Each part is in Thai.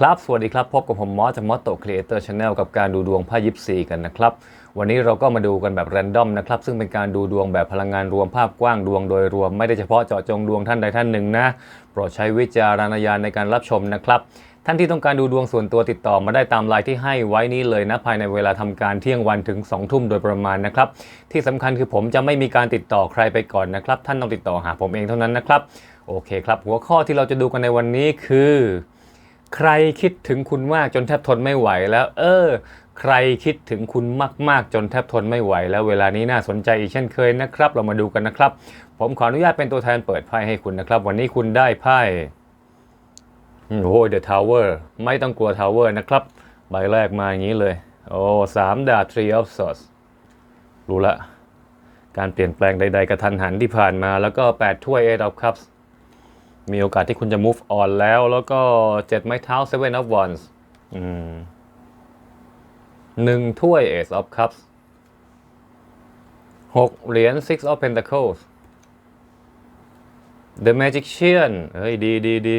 ครับ สวัสดีครับ พบกับผมมอสจากมอสโตครีเอเตอร์ชาแนลกับการดูดวงไพ่ยิปซีกันนะครับ วันนี้เราก็มาดูกันแบบแรนดอมนะครับ ซึ่งเป็นการดูดวงแบบพลังงานรวมภาพกว้างดวงโดยรวม ไม่ได้เฉพาะเจาะจงดวงท่านใดท่านหนึ่งนะ โปรดใช้วิจารณญาณในการรับชมนะครับ ท่านที่ต้องการดูดวงส่วนตัวติดต่อมาได้ตามไลน์ที่ให้ไว้นี้เลยนะภายในเวลาทำการเที่ยงวันถึง 2 ทุ่มโดยประมาณนะครับ ที่สำคัญคือผมจะไม่มีการติดต่อใครไปก่อนนะครับ ท่านต้องติดต่อหาผมเองเท่านั้นนะครับ โอเคครับ หัวข้อที่เราจะดูกันในวันนี้คือ ใครคิดถึงคุณมากจนแทบทนไม่ไหวแล้ว เออ ใครคิดถึงคุณมาก ๆ จนแทบทนไม่ไหว แล้วเวลานี้น่าสนใจอีกเช่นเคยนะครับ เรามาดูกันนะครับ ผมขออนุญาตเป็นตัวแทนเปิดไพ่ให้คุณนะครับ วันนี้คุณได้ไพ่อืมโอ้ย The Tower ไม่ต้องกลัว Tower นะครับ ใบแรกมาอย่างนี้เลย โอ้สามดาบ Three of Swords รู้ละ การเปลี่ยนแปลงใด ๆกระทันหันที่ผ่านมา แล้วก็8ถ้วย Eight of Cups มีโอกาสที่คุณจะ move on แล้ว แล้วก็เจ็ดไม้เท้า seven of wands หนึ่งถ้วย ace of cups หกเหรียญ six of pentacles the magician เฮ้ย ดีดีดี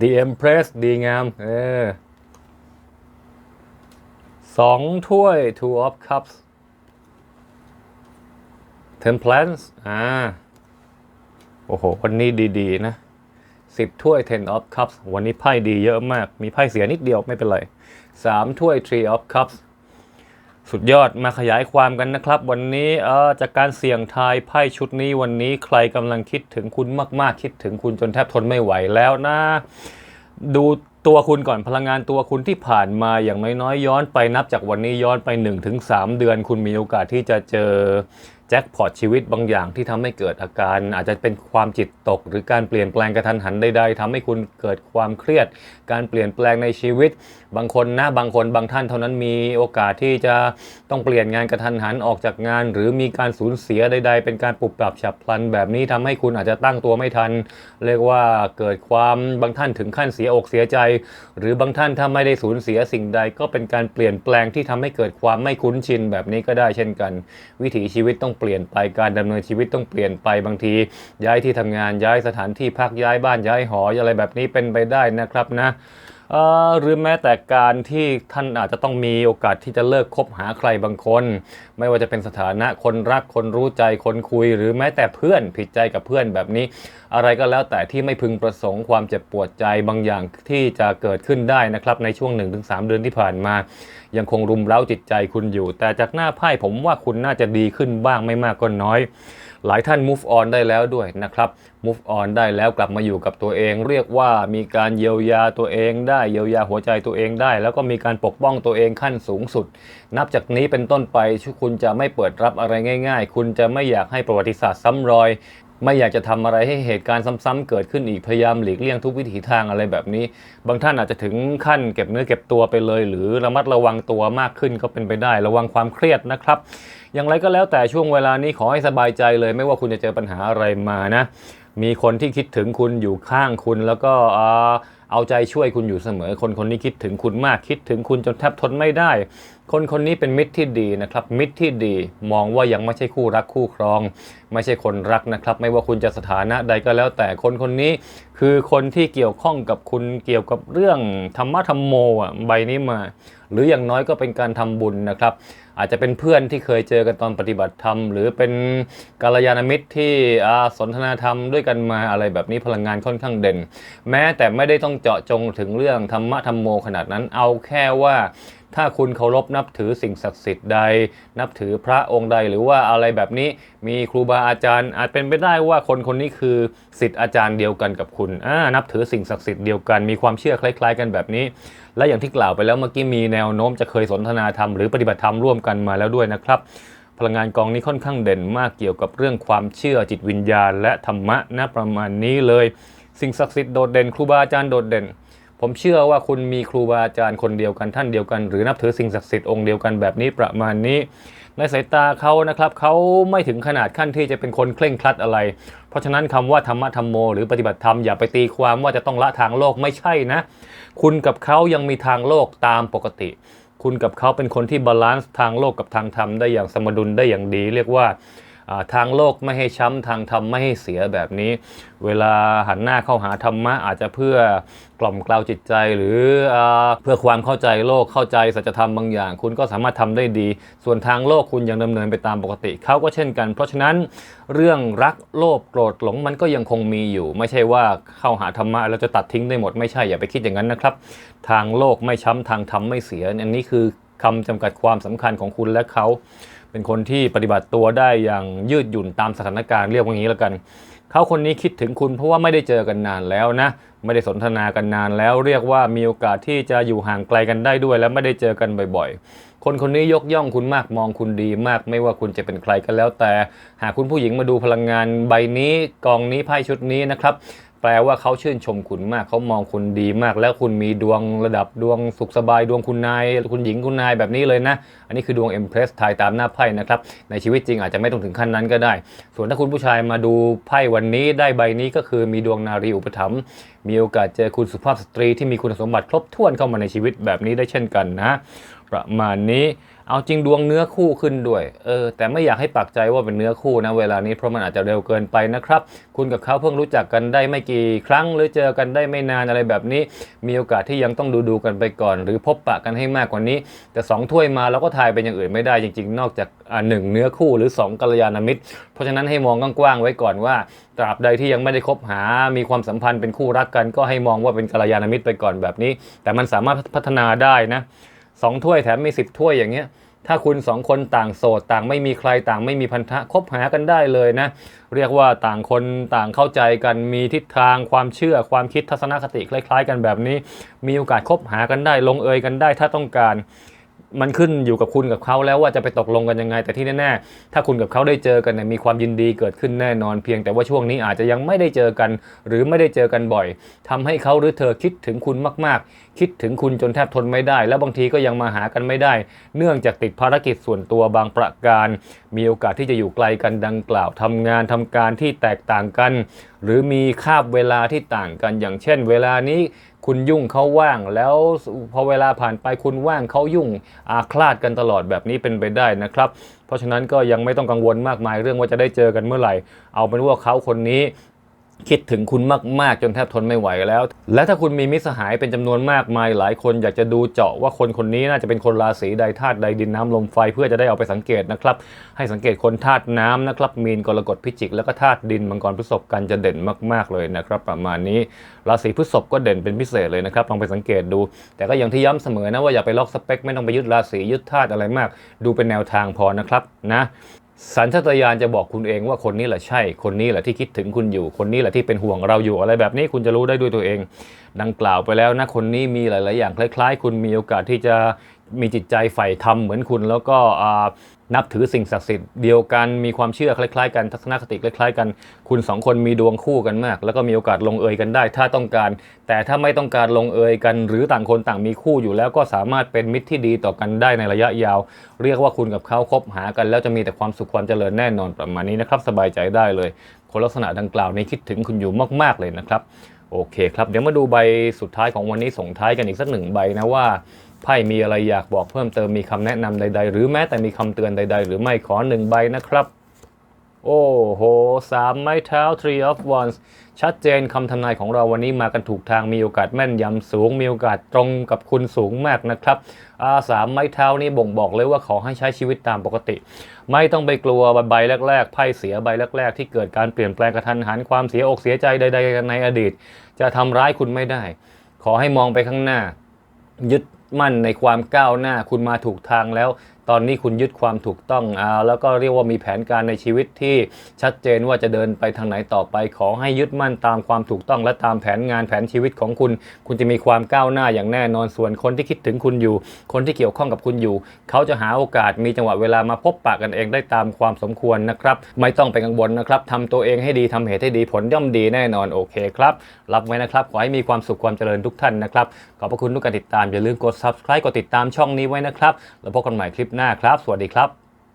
the empress ดีงาม เออสองถ้วย two of cups temperance อ่า โอ้โห วันนี้ดีๆ นะสิบถ้วย ten of cups วันนี้ไพ่ดีเยอะมาก มีไพ่เสียนิดเดียวไม่เป็นไรสามถ้วย three of cups สุดยอดมาขยายความกันนะครับ วันนี้เออจากการเสี่ยงทายไพ่ชุดนี้วันนี้ใครกำลังคิดถึงคุณมาก ๆ คิดถึงคุณจนแทบทนไม่ไหวแล้วนะ ดูตัวคุณก่อนพลังงานตัวคุณที่ผ่านมาอย่างน้อยๆย้อนไปนับจากวันนี้ย้อนไป 1-3 เดือน คุณมีโอกาสที่จะเจอ จ็คพอตชีวิตบางอย่างที่ทำให้เกิดอาการอาจจะเป็นความจิตตก หรือการเปลี่ยนแปลงกระทันหันใดๆทำให้คุณเกิดความเครียด การเปลี่ยนแปลงในชีวิต บางคนนะบางคนบางท่านเท่านั้นมีโอกาสที่จะต้องเปลี่ยนงานกระทันหันออกจากงาน หรือมีการสูญเสียใด ๆ เป็นการปรับปรับฉับพลันแบบนี้ทำให้คุณอาจจะตั้งตัวไม่ทัน เรียกว่าเกิดความบางท่านถึงขั้นเสียอกเสียใจ หรือบางท่านถ้าไม่ได้สูญเสียสิ่งใด ก็เป็นการเปลี่ยนแปลงที่ทำให้เกิดความไม่คุ้นชินแบบนี้ก็ได้เช่นกัน วิถีชีวิตต้องเปลี่ยนไปการดำเนินชีวิตต้องเปลี่ยนไปบางที ย้ายที่ทำงานย้ายสถานที่พักย้ายบ้านย้ายหออะไรแบบนี้เป็นไปได้นะครับนะ หรือแม้แต่การที่ท่านอาจจะต้องมีโอกาสที่จะเลิกคบหาใครบางคน ไม่ว่าจะเป็นสถานะคนรักคนรู้ใจคนคุย หรือแม้แต่เพื่อนผิดใจกับเพื่อนแบบนี้ อะไรก็แล้วแต่ที่ไม่พึงประสงค์ความเจ็บปวดใจบางอย่างที่จะเกิดขึ้นได้นะครับในช่วง 1-3 เดือนที่ผ่านมา ยังคงรุมเร้าจิตใจคุณอยู่ แต่จากหน้าไพ่ผมว่าคุณน่าจะดีขึ้นบ้างไม่มากก็น้อย หลายท่าน move on ได้แล้วด้วยนะครับ move on ได้แล้วกลับมาอยู่กับตัวเอง เรียกว่ามีการเยียวยาตัวเองได้เยียวยาหัวใจตัวเองได้ แล้วก็มีการปกป้องตัวเองขั้นสูงสุด นับจากนี้เป็นต้นไปคุณจะไม่เปิดรับอะไรง่าย ๆ คุณจะไม่อยากให้ประวัติศาสตร์ซ้ำรอย ไม่อยากจะทำอะไรให้เหตุการณ์ซ้ำๆเกิดขึ้นอีกพยายามหลีกเลี่ยงทุกวิถีทางอะไรแบบนี้ บางท่านอาจจะถึงขั้นเก็บเนื้อเก็บตัวไปเลย หรือระมัดระวังตัวมากขึ้นก็เป็นไปได้ ระวังความเครียดนะครับ อย่างไรก็แล้วแต่ช่วงเวลานี้ขอให้สบายใจเลย ไม่ว่าคุณจะเจอปัญหาอะไรมานะ มีคนที่คิดถึงคุณอยู่ข้างคุณแล้วก็อ่า เอาใจช่วยคุณอยู่เสมอ คนคนนี้คิดถึงคุณมากคิดถึงคุณจนแทบทนไม่ได้ คนคนนี้เป็นมิตรที่ดีนะครับ มิตรที่ดีมองว่ายังไม่ใช่คู่รักคู่ครอง ไม่ใช่คนรักนะครับ ไม่ว่าคุณจะสถานะใดก็แล้ว แต่คนคนนี้คือคนที่เกี่ยวข้องกับคุณเกี่ยวกับเรื่องธรรมะธรรมโมอะใบนี้มา หรืออย่างน้อยก็เป็นการทำบุญนะครับ อาจจะเป็นเพื่อนที่เคยเจอกันตอนปฏิบัติธรรม หรือเป็นกาลยานมิตรที่สนทนาธรรมด้วยกันมาอะไรแบบนี้พลังงานค่อนข้างเด่น แม้แต่ไม่ได้ต้องเจาะจงถึงเรื่องธรรมะธรรมโมขนาดนั้นเอาแค่ว่า ถ้าคุณเคารพนับถือสิ่งศักดิ์สิทธิ์ใด นับถือพระองค์ใดหรือว่าอะไรแบบนี้มีครูบาอาจารย์ อาจเป็นไปได้ว่าคนคนนี้คือสิทธิ์อาจารย์เดียวกันกับคุณนับถือสิ่งศักดิ์สิทธิ์เดียวกัน มีความเชื่อคล้าย ๆ กันแบบนี้ และอย่างที่กล่าวไปแล้วเมื่อกี้มีแนวโน้มจะเคยสนทนาธรรมหรือปฏิบัติธรรมร่วมกันมาแล้วด้วยนะครับพลังงานกองนี้ค่อนข้างเด่นมากเกี่ยวกับเรื่องความเชื่อจิตวิญญาณ และธรรมะนะประมาณนี้เลย สิ่งศักดิ์สิทธิ์โดดเด่นครูบาอาจารย์โดดเด่น ผมเชื่อว่าคุณมีครูบาอาจารย์คนเดียวกันท่านเดียวกัน หรือนับถือสิ่งศักดิ์สิทธิ์องค์เดียวกันแบบนี้ประมาณนี้ ในสายตาเขานะครับเขาไม่ถึงขนาดขั้นที่จะเป็นคนเคร่งครัดอะไร เพราะฉะนั้นคำว่าธรรมะธรรมโม หรือปฏิบัติธรรมอย่าไปตีความว่าจะต้องละทางโลกไม่ใช่นะ คุณกับเขายังมีทางโลกตามปกติ คุณกับเขาเป็นคนที่บาลานซ์ทางโลกกับทางธรรมได้อย่างสมดุลได้อย่างดี เรียกว่าอ่า ทางโลกไม่ให้ช้ำทางธรรมไม่ให้เสียแบบนี้ เวลาหันหน้าเข้าหาธรรมะอาจจะเพื่อกล่อมกล่าวจิตใจหรืออเพื่อความเข้าใจโลกเข้าใจสัจธรรมบางอย่าง คุณก็สามารถทำได้ดี ส่วนทางโลกคุณยังดำเนินไปตามปกติเขาก็เช่นกัน เพราะฉะนั้นเรื่องรักโลภโกรธหลงมันก็ยังคงมีอยู่ ไม่ใช่ว่าเข้าหาธรรมะแล้วจะตัดทิ้งได้หมดไม่ใช่อย่าไปคิดอย่างนั้นนะครับ ทางโลกไม่ช้ำทางธรรมไม่เสียอันนี้คือคำจำกัดความสำคัญของคุณและเขา เป็นคนที่ปฏิบัติตัวได้อย่างยืดหยุ่นตามสถานการณ์เรียกว่างี้แล้วกัน เขาคนนี้คิดถึงคุณเพราะว่าไม่ได้เจอกันนานแล้วนะ ไม่ได้สนทนากันนานแล้ว เรียกว่ามีโอกาสที่จะอยู่ห่างไกลกันได้ด้วย และไม่ได้เจอกันบ่อยๆ คนคนนี้ยกย่องคุณมากมองคุณดีมาก ไม่ว่าคุณจะเป็นใครก็แล้วแต่ หากคุณผู้หญิงมาดูพลังงานใบนี้กองนี้ไพ่ชุดนี้นะครับ ลว่าเขาชื่นชมคุณมาก เขามองคุณดีมาก แล้วคุณมีดวงระดับดวงสุขสบายดวงคุณนายคุณหญิงคุณนายแบบนี้เลยนะ อันนี้คือดวงเอ็มเพรสทายตามหน้าไพ่นะครับ ในชีวิตจริงอาจจะไม่ต้องถึงขั้นนั้นก็ได้ ส่วนถ้าคุณผู้ชายมาดูไพ่วันนี้ได้ใบนี้ก็คือมีดวงนารีอุปถัมภ์มีโอกาสเจอคุณสุภาพสตรีที่มีคุณสมบัติครบถ้วนเข้ามาในชีวิตแบบนี้ได้เช่นกันนะประมาณนี้ เอาจริงดวงเนื้อคู่ขึ้นด้วย เออ แต่ไม่อยากให้ปักใจว่าเป็นเนื้อคู่นะเวลานี้เพราะมันอาจจะเร็วเกินไปนะครับ คุณกับเขาเพิ่งรู้จักกันได้ไม่กี่ครั้ง หรือเจอกันได้ไม่นานอะไรแบบนี้ มีโอกาสที่ยังต้องดูดูกันไปก่อน หรือพบปะกันให้มากกว่านี้ แต่สองถ้วยมาเราก็ทายเป็นอย่างอื่นไม่ได้จริง ๆ นอกจากอ่าหนึ่งเนื้อคู่หรือสองกัลยาณมิตร เพราะฉะนั้นให้มองกว้างๆไว้ก่อนว่าตราบใดที่ยังไม่ได้คบหา มีความสัมพันธ์เป็นคู่รักกัน ก็ให้มองว่าเป็นกัลยาณมิตรไปก่อนแบบนี้ แต่มันสามารถพัฒนาได้นะ สองถ้วยแถมมีสิบถ้วยอย่างเงี้ยถ้าคุณสองคนต่างโสดต่างไม่มีใครต่างไม่มีพันธะคบหากันได้เลยนะ เรียกว่าต่างคนต่างเข้าใจกันมีทิศทางความเชื่อความคิดทัศนคติคล้าย ๆ กันแบบนี้ มีโอกาสคบหากันได้ลงเอยกันได้ถ้าต้องการ มันขึ้นอยู่กับคุณกับเขาแล้วว่าจะไปตกลงกันยังไง แต่ที่แน่ๆถ้าคุณกับเขาได้เจอกันเนี่ยมีความยินดีเกิดขึ้นแน่นอนเพียง แต่ว่าช่วงนี้อาจจะยังไม่ได้เจอกัน หรือไม่ได้เจอกันบ่อยทำให้เขาหรือเธอคิดถึงคุณมากๆ คิดถึงคุณจนแทบทนไม่ได้ แล้วบางทีก็ยังมาหากันไม่ได้ เนื่องจากติดภารกิจส่วนตัวบางประการ มีโอกาสที่จะอยู่ไกลกันดังกล่าวทำงานทำการที่แตกต่างกัน หรือมีคาบเวลาที่ต่างกันอย่างเช่น เวลานี้ คุณยุ่งเขาว่าง แล้วพอเวลาผ่านไปคุณว่างเขายุ่งอาคลาดกันตลอดแบบนี้เป็นไปได้นะครับ เพราะฉะนั้นก็ยังไม่ต้องกังวลมากมายเรื่องว่าจะได้เจอกันเมื่อไหร่ เอาเป็นว่าเขาคนนี้ คิดถึงคุณมาก ๆ จนแทบทนไม่ไหวแล้ว และถ้าคุณมีมิตรสหายเป็นจำนวนมากมายหลายคนอยากจะดูเจาะว่าคนคนนี้น่าจะเป็นคนราศีใดธาตุใดดินน้ำลมไฟเพื่อจะได้เอาไปสังเกตนะครับ ให้สังเกตคนธาตุน้ำนะครับ มีนกรกฎพิจิก แล้วก็ธาตุดินมังกรพฤษภกันจะเด่นมาก ๆ เลยนะครับ ประมาณนี้ราศีพฤษภก็เด่นเป็นพิเศษเลยนะครับลองไปสังเกตดู แต่ก็อย่างที่ย้ำเสมอนะว่าอย่าไปล็อกสเปคไม่ต้องไปยึดราศียึดธาตุอะไรมาก ดูเป็นแนวทางพอนะครับนะ สัญชาตญาณจะบอกคุณเองว่าคนนี้แหละใช่ คนนี้แหละที่คิดถึงคุณอยู่ คนนี้แหละที่เป็นห่วงเราอยู่อะไรแบบนี้คุณจะรู้ได้ด้วยตัวเอง ดังกล่าวไปแล้วนะคนนี้มีหลาย ๆ อย่างคล้าย ๆ คุณมีโอกาสที่จะ มีจิตใจใฝ่ธรรมเหมือนคุณ แล้วก็นับถือสิ่งศักดิ์สิทธิ์เดียวกันมีความเชื่อคล้าย ๆ กันทัศนคติคล้าย ๆ กัน คุณสองคนมีดวงคู่กันมาก แล้วก็มีโอกาสลงเอยกันได้ ถ้าต้องการ แต่ถ้าไม่ต้องการลงเอยกัน หรือต่างคนต่างมีคู่อยู่แล้วก็สามารถเป็นมิตรที่ดีต่อกันได้ในระยะยาว เรียกว่าคุณกับเขาคบหากัน แล้วจะมีแต่ความสุขความเจริญแน่นอนประมาณนี้นะครับสบายใจได้เลย คนลักษณะดังกล่าวนี้คิดถึงคุณอยู่มาก ๆเลยนะครับโอเคครับเดี๋ยวมาดูใบสุดท้ายของวันนี้ส่งท้ายกันอีกสักหนึ่งใบนะว่า ไพ่มีอะไรอยากบอกเพิ่มเติมมีคำแนะนำใด ๆ หรือแม้แต่มีคำเตือนใด ๆ หรือไม่ขอหนึ่งใบนะครับ โอ้โหสามไม้เท้า three of wands ชัดเจนคำทำนายของเราวันนี้มากันถูกทางมีโอกาสแม่นยำสูง มีโอกาสตรงกับคุณสูงมากนะครับอาสามไม้เท้านี่บ่งบอกเลยว่าขอให้ใช้ชีวิตตามปกติ ไม่ต้องไปกลัวใบแรกๆไพ่เสียใบแรก ๆ ที่เกิดการเปลี่ยนแปลงกระทันหันความเสียอกเสียใจใด ๆ ในอดีต จะทำร้ายคุณไม่ได้ ขอให้มองไปข้างหน้า ยึด มั่นในความก้าวหน้า คุณมาถูกทางแล้ว ตอนนี้คุณยึดความถูกต้องเอาแล้วก็เรียกว่ามีแผนการในชีวิตที่ชัดเจนว่าจะเดินไปทางไหนต่อไป ขอให้ยึดมั่นตามความถูกต้องและตามแผนงานแผนชีวิตของคุณ คุณจะมีความก้าวหน้าอย่างแน่นอนส่วนคนที่คิดถึงคุณอยู่ คนที่เกี่ยวข้องกับคุณอยู่ เขาจะหาโอกาสมีจังหวะเวลามาพบปะกันเองได้ตามความสมควรนะครับไม่ต้องไปกังวลนะครับทำตัวเองให้ดีทำเหตุให้ดีผลย่อมดีแน่นอนโอเคครับรับไว้นะครับขอให้มีความสุขความเจริญทุกท่านนะครับขอบพระคุณทุกการติดตามอย่าลืมกด subscribe กดติดตามช่องนี้ไว้นะครับ แล้วพบกันใหม่คลิปหน้าครับ สวัสดีครับ